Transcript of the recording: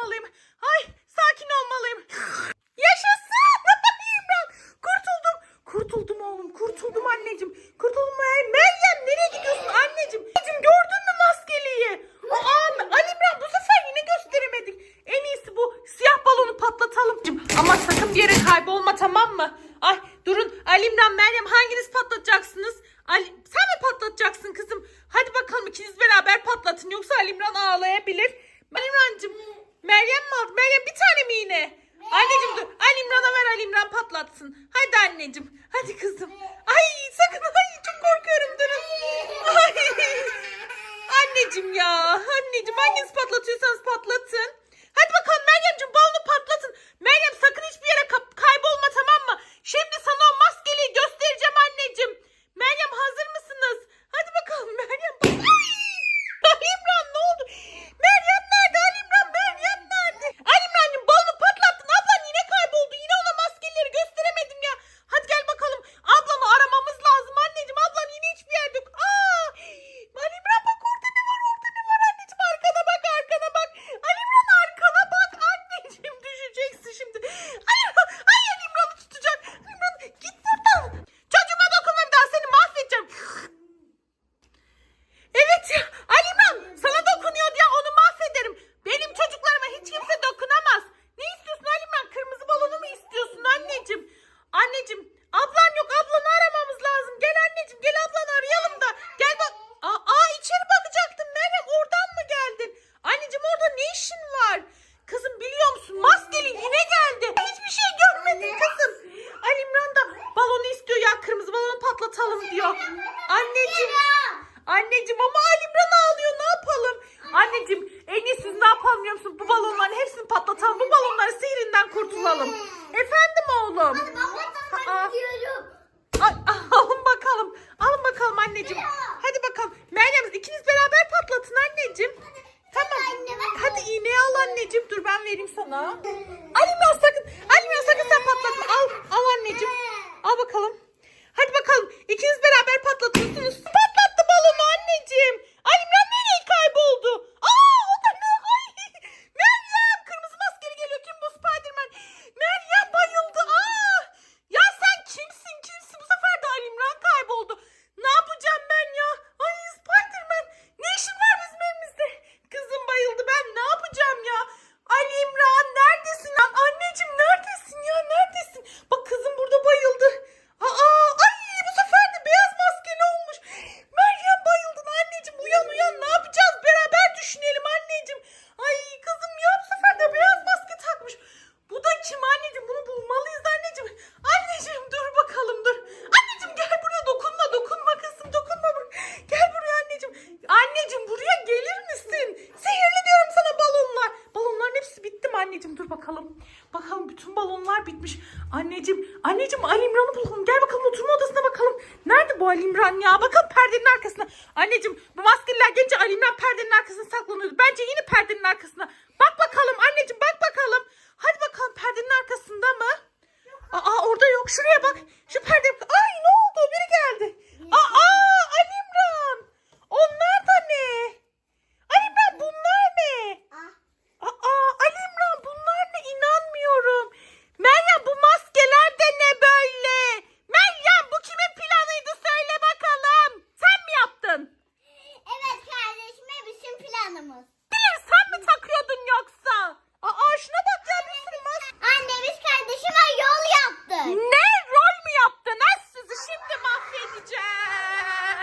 olmalıyım. Ay sakin olmalıyım. Yaşasın. ben kurtuldum. Kurtuldum oğlum. Kurtuldum anneciğim. Kurtuldum. Meryem nereye gidiyorsun anneciğim? Anneciğim gördün mü maskeliyi? Aa Alimran bu sefer yine gösteremedik. En iyisi bu siyah balonu patlatalım. Ama sakın bir yere kaybolma tamam mı? Ay durun Ali Alimran Meryem hanginiz patlatacaksınız? Ali, sen mi patlatacaksın kızım? Hadi bakalım ikiniz beraber patlatın yoksa Ali Alimran ağlayabilir. Alimrancığım Meryem mi aldı? Meryem bir tane mi yine? Anneciğim dur. Ali İmran'a ver Ali İmran patlatsın. Hadi anneciğim. Hadi kızım. Ay sakın. Ay çok korkuyorum durun. Ay. Anneciğim ya. Anneciğim hanginiz patlatıyorsanız patlatın. neyin var? Kızım biliyor musun maskeli yine geldi. Hiçbir şey görmedin kızım. Ali İmran da balonu istiyor ya kırmızı balonu patlatalım diyor. Anneciğim. Anneciğim ama Ali İmran ağlıyor ne yapalım? Anneciğim en iyisi ne yapalım biliyor musun? Bu balonların hepsini patlatalım. Bu balonların sihirinden kurtulalım. Efendim oğlum. Alın bakalım. Alın bakalım anneciğim. Hadi bakalım. Meryem ikiniz beraber patlatın anneciğim anneciğim. Dur ben vereyim sana. Alima sakın. Alima sakın sen patlatma. Al, al anneciğim. Al bakalım. Hadi bakalım. İkiniz beraber patlatıyorsunuz. bakalım. Bakalım bütün balonlar bitmiş. Anneciğim, anneciğim Ali İmran'ı bulalım. Gel bakalım oturma odasına bakalım. Nerede bu Ali İmran ya? Bakalım perdenin arkasına. Anneciğim bu maskeliler gelince Ali İmran perdenin arkasına saklanıyordu. Bence yine perdenin arkasına. Bak Vamos.